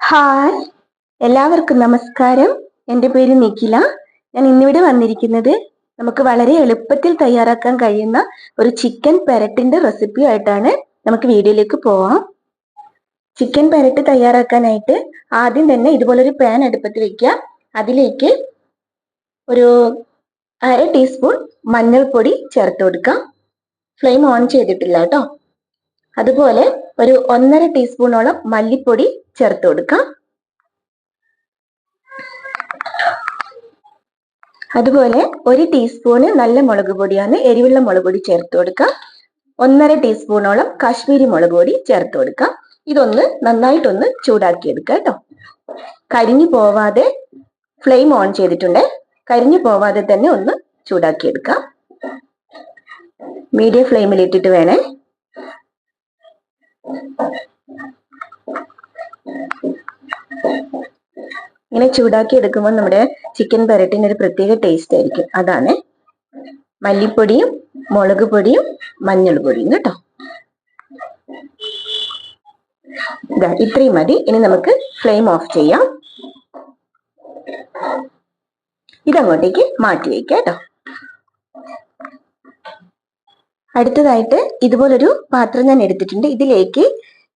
Hi. എല്ലാവർക്കും നമസ്കാരം. എന്റെ പേര് നിഖില. ഞാൻ ഇന്നിവിടെ വന്നിരിക്കുന്നത് നമുക്ക് വളരെ എളുപ്പത്തിൽ തയ്യാറാക്കാൻ കഴിയുന്ന ഒരു ചിക്കൻ പെരട്ടിന്റെ റെസിപ്പി ആയിട്ടാണ് നമുക്ക് വീഡിയോയിലേക്ക് പോവാം. ചിക്കൻ പെരട്ട് തയ്യാറാക്കാനായിട്ട് ആദ്യം തന്നെ ഇതുപോലൊരു പാൻ അടുപ്പത്ത് വെക്കുക. അതിലേക്ക് ഒരു അര ടീസ്പൂൺ മഞ്ഞൾപ്പൊടി ചേർത്ത് കൊടുക്കാം. ഫ്ലെയിം ഓൺ ചെയ്തിട്ടില്ല കേട്ടോ. അതുപോലെ ഒരു ഒന്നര ടീസ്പൂണോളം മല്ലിപ്പൊടി ചേർത്ത് കൊടുക്കാം. അതുപോലെ ഒരു ടീസ്പൂണ് നല്ല മുളക് പൊടിയാണ് എരിവുള്ള മുളക് പൊടി ചേർത്ത് കൊടുക്കാം ഒന്നര ടീസ്പൂണോളം കാശ്മീരി മുളക് പൊടി ചേർത്ത് കൊടുക്കാം ഇതൊന്ന് നന്നായിട്ടൊന്ന് ചൂടാക്കി എടുക്കുക കേട്ടോ. കരിഞ്ഞു പോവാതെ ഫ്ലെയിം ഓൺ ചെയ്തിട്ടുണ്ട്. കരിഞ്ഞു പോവാതെ തന്നെ ഒന്ന് ചൂടാക്കിയെടുക്കാം മീഡിയം ഫ്ലെയിമിൽ ഇട്ടിട്ട് വേണേ. ഇങ്ങനെ ചൂടാക്കി എടുക്കുമ്പോൾ നമ്മുടെ ചിക്കൻ പെരട്ടിന് ഒരു പ്രത്യേക ടേസ്റ്റ് ആയിരിക്കും. അതാണ് മല്ലിപ്പൊടിയും മുളക് പൊടിയും മഞ്ഞൾ പൊടിയും കേട്ടോ. ഇതാ ഇത്രയും മതി. ഇനി നമുക്ക് ഫ്ലെയിം ഓഫ് ചെയ്യാം. ഇതങ്ങോട്ടേക്ക് മാറ്റി വയ്ക്കാം കേട്ടോ. അടുത്തതായിട്ട് ഇതുപോലൊരു പാത്രം ഞാൻ എടുത്തിട്ടുണ്ട്. ഇതിലേക്ക്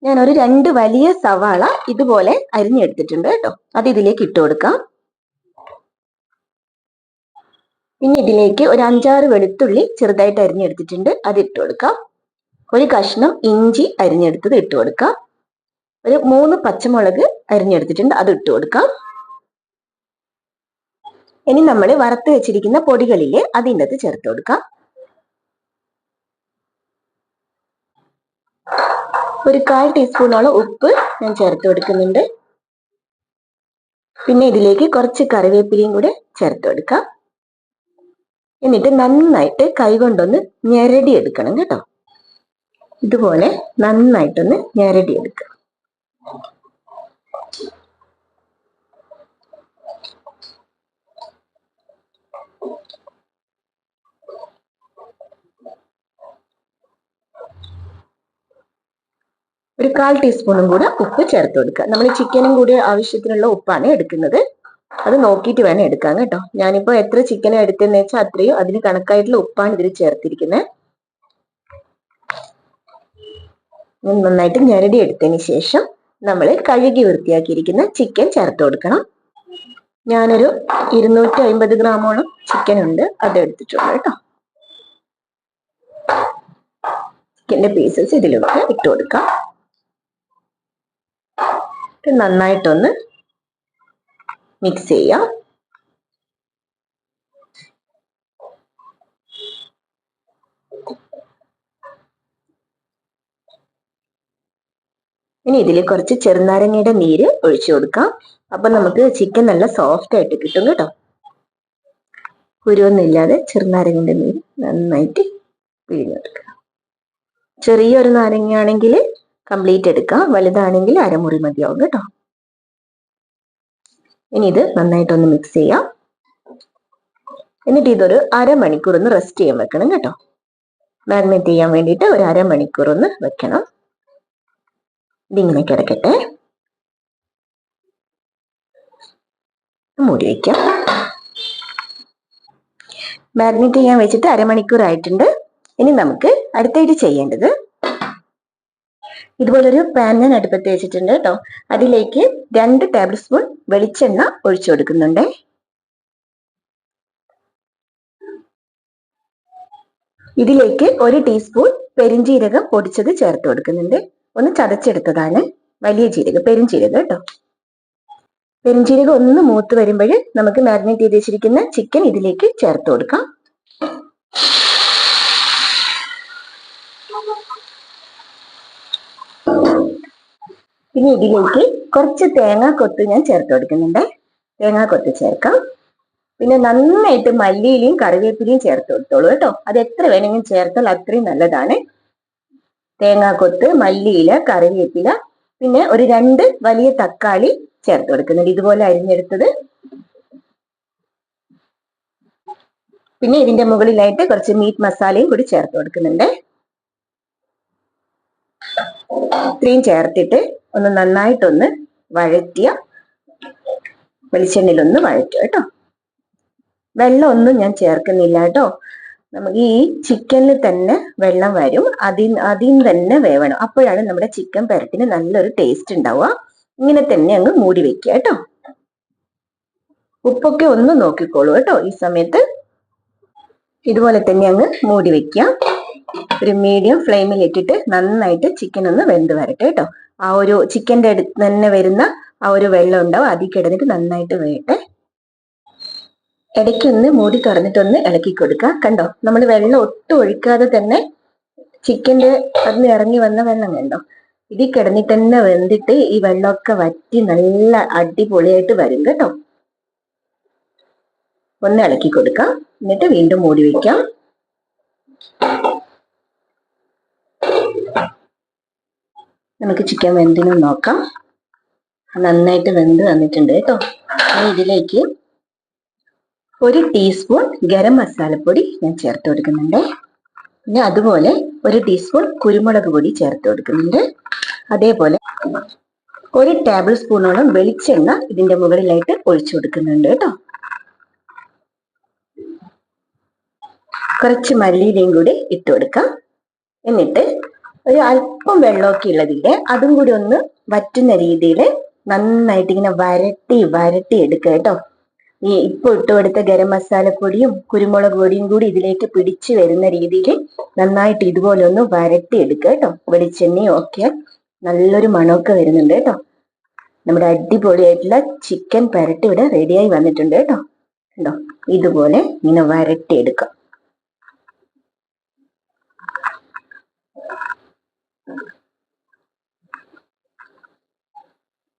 ഞാൻ ഒരു രണ്ട് വലിയ സവാള ഇതുപോലെ അരിഞ്ഞെടുത്തിട്ടുണ്ട് കേട്ടോ. അത് ഇതിലേക്ക് ഇട്ട് കൊടുക്കാം. പിന്നെ ഇതിലേക്ക് ഒരു അഞ്ചാറ് വെളുത്തുള്ളി ചെറുതായിട്ട് അരിഞ്ഞെടുത്തിട്ടുണ്ട്. അത് ഇട്ട് കൊടുക്കാം. ഒരു കഷ്ണം ഇഞ്ചി അരിഞ്ഞെടുത്തത് ഇട്ട് കൊടുക്കാം. ഒരു മൂന്ന് പച്ചമുളക് അരിഞ്ഞെടുത്തിട്ടുണ്ട്. അത് ഇട്ട് കൊടുക്കാം. ഇനി നമ്മൾ വറുത്ത് വെച്ചിരിക്കുന്ന പൊടികളിൽ അതിന്റെ അത് ചേർത്ത് കൊടുക്കാം. ഒരു കാൽ ടീസ്പൂണോളം ഉപ്പ് ഞാൻ ചേർത്ത് കൊടുക്കുന്നുണ്ട്. പിന്നെ ഇതിലേക്ക് കുറച്ച് കറിവേപ്പിലയും കൂടെ ചേർത്ത് കൊടുക്കാം. എന്നിട്ട് നന്നായിട്ട് കൈകൊണ്ടൊന്ന് ഞെരടി എടുക്കണം കേട്ടോ. ഇതുപോലെ നന്നായിട്ടൊന്ന് ഞെരടി എടുക്കുക കാൽ ടീസ്പൂണും കൂടെ ഉപ്പ് ചേർത്ത് കൊടുക്കുക. നമ്മൾ ചിക്കനും കൂടി ആവശ്യത്തിനുള്ള ഉപ്പാണ് എടുക്കുന്നത്. അത് നോക്കിയിട്ട് വേണം എടുക്കാൻ കേട്ടോ. ഞാനിപ്പോ എത്ര ചിക്കൻ എടുത്തെന്ന് വെച്ചാൽ അത്രയും അതിന് കണക്കായിട്ടുള്ള ഉപ്പാണ് ഇതിൽ ചേർത്തിരിക്കുന്നത് നന്നായിട്ട് ഞരടി എടുത്തതിന് ശേഷം നമ്മൾ കഴുകി വൃത്തിയാക്കിയിരിക്കുന്ന ചിക്കൻ ചേർത്ത് കൊടുക്കണം. ഞാനൊരു ഇരുന്നൂറ്റി അമ്പത് ഗ്രാമോളം ചിക്കൻ ഉണ്ട്. അത് എടുത്തിട്ടുണ്ട് കേട്ടോ. ചിക്കന്റെ പീസസ് ഇതിലൊക്കെ ഇട്ട് കൊടുക്കാം. നന്നായിട്ടൊന്ന് മിക്സ് ചെയ്യാം. ഇനി ഇതിൽ കുറച്ച് ചെറുനാരങ്ങയുടെ നീര് ഒഴിച്ചു കൊടുക്കാം. അപ്പൊ നമുക്ക് ചിക്കൻ നല്ല സോഫ്റ്റ് ആയിട്ട് കിട്ടും കേട്ടോ. കുരുവൊന്നുമില്ലാതെ ചെറുനാരങ്ങയുടെ നീര് നന്നായിട്ട് പിഴിഞ്ഞെടുക്കുക ചെറിയൊരു നാരങ്ങയാണെങ്കിൽ കംപ്ലീറ്റ് എടുക്കുക വലുതാണെങ്കിൽ അരമുറി മതിയാവും കേട്ടോ. ഇനി ഇത് നന്നായിട്ടൊന്ന് മിക്സ് ചെയ്യാം. എന്നിട്ട് ഇതൊരു അരമണിക്കൂർ ഒന്ന് റെസ്റ്റ് ചെയ്യാൻ വെക്കണം കേട്ടോ. മാഗ്നേറ്റ് ചെയ്യാൻ വേണ്ടിയിട്ട് ഒരു അരമണിക്കൂർ ഒന്ന് വെക്കണം. ഇതിങ്ങനെ കിടക്കട്ടെ. മൂടി വയ്ക്കാം മാഗ്നേറ്റ് ചെയ്യാൻ വെച്ചിട്ട് അരമണിക്കൂർ ആയിട്ടുണ്ട് ഇനി നമുക്ക് അടുത്തായിട്ട് ചെയ്യേണ്ടത് ഇതുപോലൊരു പാൻ ഞാൻ അടുപ്പത്ത് വെച്ചിട്ടുണ്ട് കേട്ടോ അതിലേക്ക് രണ്ട് ടേബിൾ സ്പൂൺ വെളിച്ചെണ്ണ ഒഴിച്ചു കൊടുക്കുന്നുണ്ട്. ഇതിലേക്ക് ഒരു ടീസ്പൂൺ പെരിഞ്ജീരകം പൊടിച്ചത് ചേർത്ത് കൊടുക്കുന്നുണ്ട്. ഒന്ന് ചതച്ചെടുത്തതാണ്. വലിയ ജീരകം പെരിഞ്ജീരകം കേട്ടോ പെരിഞ്ജീരകം ഒന്ന് മൂത്ത് വരുമ്പോൾ നമുക്ക് മാരിനേറ്റ് ചെയ്ത് വെച്ചിരിക്കുന്ന ചിക്കൻ ഇതിലേക്ക് ചേർത്ത് കൊടുക്കാം. ഇനി ഇതിലേക്ക് കുറച്ച് തേങ്ങാക്കൊത്ത് ഞാൻ ചേർത്ത് കൊടുക്കുന്നുണ്ട്. തേങ്ങാക്കൊത്ത് ചേർക്കാം. പിന്നെ നന്നായിട്ട് മല്ലിയിലയും കറിവേപ്പിലയും ചേർത്ത് കൊടുത്തോളൂ കേട്ടോ. അത് എത്ര വേണമെങ്കിലും ചേർത്താൽ അത്രയും നല്ലതാണ്. തേങ്ങാക്കൊത്ത് മല്ലിയില കറിവേപ്പില പിന്നെ ഒരു രണ്ട് വലിയ തക്കാളി ചേർത്ത് കൊടുക്കുന്നുണ്ട്. ഇതുപോലെ അരിഞ്ഞെടുത്തത്. പിന്നെ ഇതിന്റെ മുകളിലായിട്ട് കുറച്ച് മീറ്റ് മസാലയും കൂടി ചേർത്ത് കൊടുക്കുന്നുണ്ട്. ഇത്രയും ചേർത്തിട്ട് ഒന്ന് നന്നായിട്ടൊന്ന് വഴറ്റിയ വെളിച്ചെണ്ണയിലൊന്ന് വഴറ്റുക കേട്ടോ. വെള്ളം ഒന്നും ഞാൻ ചേർക്കുന്നില്ല കേട്ടോ. നമുക്ക് ഈ ചിക്കനിൽ തന്നെ വെള്ളം വരും. അതിൽ അതിൽ തന്നെ വേവണം. അപ്പോഴാണ് നമ്മുടെ ചിക്കൻ പരത്തിന് നല്ലൊരു ടേസ്റ്റ് ഉണ്ടാവുക. ഇങ്ങനെ തന്നെ അങ്ങ് മൂടി വെക്കുക കേട്ടോ. ഉപ്പൊക്കെ ഒന്ന് നോക്കിക്കോളൂ കേട്ടോ ഈ സമയത്ത്. ഇതുപോലെ തന്നെ അങ്ങ് മൂടി വെക്കുക. ഒരു മീഡിയം ഫ്ലെയിമിൽ ഇട്ടിട്ട് നന്നായിട്ട് ചിക്കൻ ഒന്ന് വെന്ത് വരട്ടെ കേട്ടോ. ആ ഒരു ചിക്കന്റെ അടുത്ത് തന്നെ വരുന്ന ആ ഒരു വെള്ളം ഉണ്ടാവും. അതിൽ കിടന്നിട്ട് നന്നായിട്ട് വേട്ടെ. ഇടയ്ക്കൊന്ന് മൂടി തുറന്നിട്ടൊന്ന് ഇളക്കി കൊടുക്കുക. കണ്ടോ? നമ്മൾ വെള്ളം ഒട്ടും ഒഴിക്കാതെ തന്നെ ചിക്കന്റെ അതിന് ഇറങ്ങി വന്ന വെള്ളം കണ്ടോ? ഇതിൽ കിടന്നിട്ട് തന്നെ വെന്തിട്ട് ഈ വെള്ളമൊക്കെ വറ്റി നല്ല അടിപൊളിയായിട്ട് വരും കേട്ടോ. ഒന്ന് ഇളക്കി കൊടുക്കാം. എന്നിട്ട് വീണ്ടും മൂടി വെക്കാം നമുക്ക് ചിക്കൻ വെന്തിനും നോക്കാം. നന്നായിട്ട് വെന്ത് വന്നിട്ടുണ്ട് കേട്ടോ. ഇതിലേക്ക് ഒരു ടീസ്പൂൺ ഗരം മസാലപ്പൊടി ഞാൻ ചേർത്ത് കൊടുക്കുന്നുണ്ട്. പിന്നെ അതുപോലെ ഒരു ടീസ്പൂൺ കുരുമുളക് പൊടി ചേർത്ത് കൊടുക്കുന്നുണ്ട്. അതേപോലെ ഒരു ടേബിൾ സ്പൂണോളം വെളിച്ചെണ്ണ ഇതിന്റെ മുകളിലായിട്ട് ഒഴിച്ചു കൊടുക്കുന്നുണ്ട് കേട്ടോ. കുറച്ച് മല്ലിയിലയും കൂടി ഇട്ട് കൊടുക്കാം. എന്നിട്ട് ഒരു അല്പം വെള്ളമൊക്കെ ഉള്ളതില്ലേ അതും കൂടി ഒന്ന് വറ്റുന്ന രീതിയിൽ നന്നായിട്ട് ഇങ്ങനെ വരട്ടി വരട്ടി എടുക്കുക കേട്ടോ. ഈ ഇപ്പൊ ഇട്ടുകൊടുത്ത ഗരം മസാലപ്പൊടിയും കുരുമുളക് പൊടിയും കൂടി ഇതിലേക്ക് പിടിച്ചു വരുന്ന രീതിയിൽ നന്നായിട്ട് ഇതുപോലെ ഒന്ന് വരട്ടി എടുക്കുക കേട്ടോ. വെളിച്ചെണ്ണയും ഒക്കെ നല്ലൊരു മണമൊക്കെ വരുന്നുണ്ട് കേട്ടോ. നമ്മുടെ അടിപൊളിയായിട്ടുള്ള ചിക്കൻ പരട്ടി ഇവിടെ റെഡിയായി വന്നിട്ടുണ്ട് കേട്ടോ. കണ്ടോ? ഇതുപോലെ ഇങ്ങനെ വരട്ടി എടുക്കാം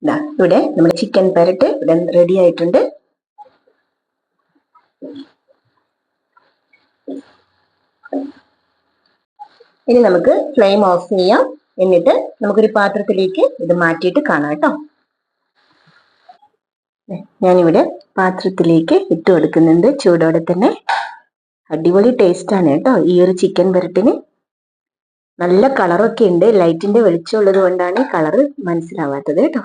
ദാ ഇവിടെ നമ്മുടെ ചിക്കൻ പരട്ട് ഇവിടെ റെഡി ആയിട്ടുണ്ട്. ഇനി നമുക്ക് ഫ്ലെയിം ഓഫ് ചെയ്യാം. എന്നിട്ട് നമുക്കൊരു പാത്രത്തിലേക്ക് ഇത് മാറ്റിയിട്ട് കാണാം കേട്ടോ. ഞാനിവിടെ പാത്രത്തിലേക്ക് ഇട്ട് കൊടുക്കുന്നുണ്ട്. ചൂടോടെ തന്നെ. അടിപൊളി ടേസ്റ്റ് ആണ് കേട്ടോ ഈ ഒരു ചിക്കൻ വരട്ടിന് നല്ല കളറൊക്കെ ഉണ്ട്. ലൈറ്റിന്റെ വെളിച്ചമുള്ളത് കൊണ്ടാണ് കളറ് മനസ്സിലാവാത്തത് കേട്ടോ.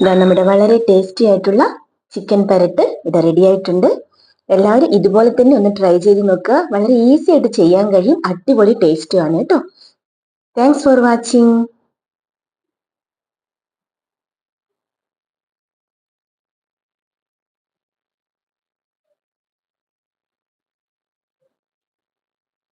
ഇതാ നമ്മുടെ വളരെ ടേസ്റ്റി ആയിട്ടുള്ള ചിക്കൻ പരട്ട് ഇത് റെഡി ആയിട്ടുണ്ട്. എല്ലാവരും ഇതുപോലെ തന്നെ ഒന്ന് ട്രൈ ചെയ്ത് നോക്കുക. വളരെ ഈസി ആയിട്ട് ചെയ്യാൻ കഴിയും. അടിപൊളി ടേസ്റ്റുമാണ് കേട്ടോ. Thanks for watching